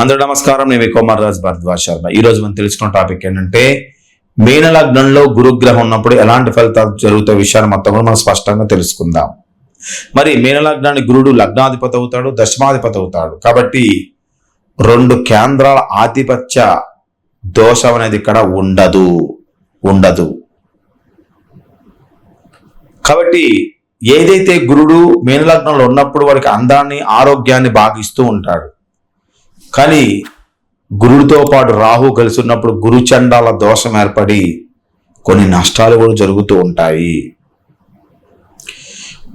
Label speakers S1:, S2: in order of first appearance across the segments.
S1: అందరూ నమస్కారం. నేను కుమార్ రాజ్ భరద్వాజ్ శర్మ. ఈ రోజు మనం తెలుసుకున్న టాపిక్ ఏంటంటే మీన లగ్నంలో గురుగ్రహం ఉన్నప్పుడు ఎలాంటి ఫలితాలు జరుగుతాయి విషయాన్ని మొత్తం కూడా మనం స్పష్టంగా తెలుసుకుందాం. మరి మీన లగ్నాన్ని గురుడు లగ్నాధిపతి అవుతాడు దశమాధిపతి అవుతాడు. కాబట్టి రెండు కేంద్రాల ఆధిపత్య దోషం అనేది ఇక్కడ ఉండదు. ఉండదు. కాబట్టి ఏదైతే గురుడు మీనలగ్నంలో ఉన్నప్పుడు వారికి అందాన్ని ఆరోగ్యాన్ని బాగిస్తూ ఉంటాడు కానీ గురుడితో పాటు రాహు కలిసి ఉన్నప్పుడు గురుచండాల దోషం ఏర్పడి కొన్ని నష్టాలు కూడా జరుగుతూ ఉంటాయి.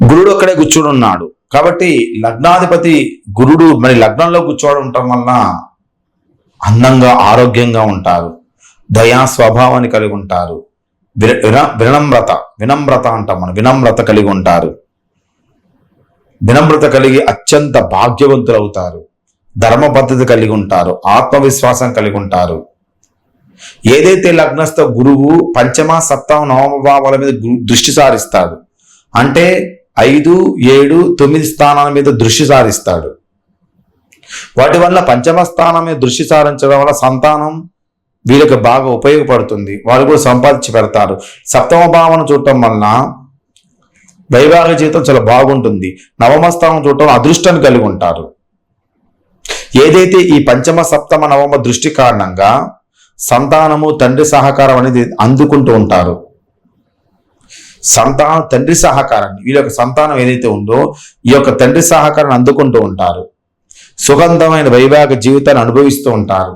S1: గురుడు అక్కడే కూర్చుని ఉన్నాడు. కాబట్టి లగ్నాధిపతి గురుడు మరి లగ్నంలో కూర్చోవడం ఉండటం వలన అందంగా ఆరోగ్యంగా ఉంటారు. దయా స్వభావాన్ని కలిగి ఉంటారు. విన- విన- వినమ్రత వినమ్రత అంటాం మనం వినమ్రత కలిగి ఉంటారు. వినమ్రత కలిగి అత్యంత భాగ్యవంతులు అవుతారు ధర్మబద్ధత కలిగి ఉంటారు ఆత్మవిశ్వాసం కలిగి ఉంటారు. ఏదైతే లగ్నస్థ గురువు పంచమ సప్తమ నవమ భావాల మీద గు- దృష్టి సారిస్తాడు అంటే ఐదు ఏడు తొమ్మిది స్థానాల మీద దృష్టి సారిస్తాడు. వాటి వల్ల పంచమ స్థానం మీద దృష్టి సారించడం వల్ల సంతానం వీళ్ళకి బాగా ఉపయోగపడుతుంది. వాళ్ళు కూడా సంపాదించి పెడతారు. సప్తమ భావన చూడటం వలన వైవాహిక జీవితం చాలా బాగుంటుంది. నవమ స్థానం చూడటం అదృష్టాన్ని కలిగి ఉంటారు. ఏదైతే ఈ పంచమ సప్తమ నవమ దృష్టి కారణంగా సంతానము తండ్రి సహకారం అనేది అందుకుంటూ ఉంటారు. సంతానం తండ్రి సహకారాన్ని వీళ్ళ యొక్క సంతానం ఏదైతే ఉందో ఈ యొక్క తండ్రి సహకారాన్ని అందుకుంటూ ఉంటారు. సుగంధమైన వైవాహిక జీవితాన్ని అనుభవిస్తూ ఉంటారు.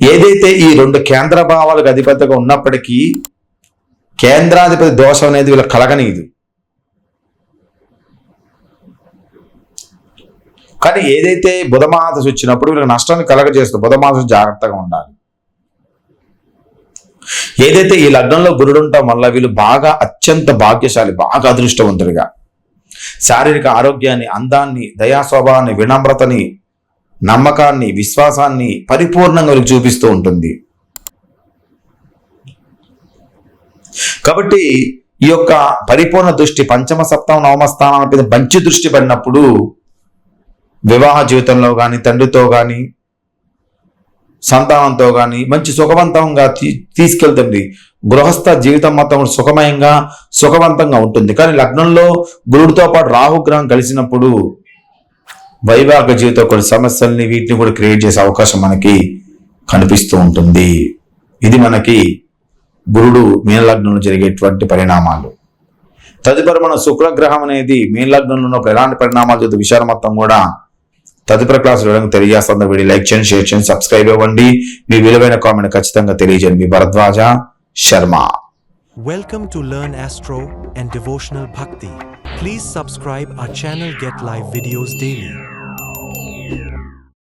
S1: ఏదైతే ఈ రెండు కేంద్ర భావాలకు అధిపతిగా ఉన్నప్పటికీ కేంద్రాధిపతి దోషం అనేది వీళ్ళకి కలగనీదు. కానీ ఏదైతే బుధమాతసు వచ్చినప్పుడు వీళ్ళకి నష్టాన్ని కలగజేస్తుంది బుధమాదశ జాగ్రత్తగా ఉండాలి. ఏదైతే ఈ లగ్నంలో గురుడు ఉండటం వల్ల వీళ్ళు బాగా అత్యంత భాగ్యశాలి బాగా అదృష్టవంతుడిగా శారీరక ఆరోగ్యాన్ని అందాన్ని దయాస్వభావాన్ని వినమ్రతని నమ్మకాన్ని విశ్వాసాన్ని పరిపూర్ణంగా చూపిస్తూ ఉంటుంది. కాబట్టి ఈ యొక్క పరిపూర్ణ దృష్టి పంచమ సప్తమ నవమ స్థానాల మీద మంచి దృష్టి పడినప్పుడు వివాహ జీవితంలో కానీ తండ్రితో కానీ సంతానంతో కానీ మంచి సుఖవంతంగా తీ తీసుకెళ్తుంది గృహస్థ జీవితం మొత్తం సుఖమయంగా సుఖవంతంగా ఉంటుంది. కానీ లగ్నంలో గురుడితో పాటు రాహుగ్రహం కలిసినప్పుడు వైవాహిక జీవితం కొన్ని సమస్యల్ని వీటిని కూడా క్రియేట్ చేసే అవకాశం మనకి కనిపిస్తూ ఉంటుంది. ఇది మనకి గురుడు మీనలగ్నంలో జరిగేటువంటి పరిణామాలు. తదుపరి మన శుక్రగ్రహం అనేది మీనలగ్నంలో ఉన్నప్పుడు ఎలాంటి పరిణామాలు చూస్తే విషయాలు మొత్తం కూడా తదుపరి క్లాస్ వివరంగా తెలియజేస్తాను వీడియో లైక్ చేయండి షేర్ చేయండి సబ్స్క్రైబ్ ఇవ్వండి మీ విలువైన కామెంట్ ఖచ్చితంగా తెలియజేయండి. మీ Bharadwaja Sharma.
S2: Welcome to learn astro and devotional Bhakti please subscribe our channel get live videos daily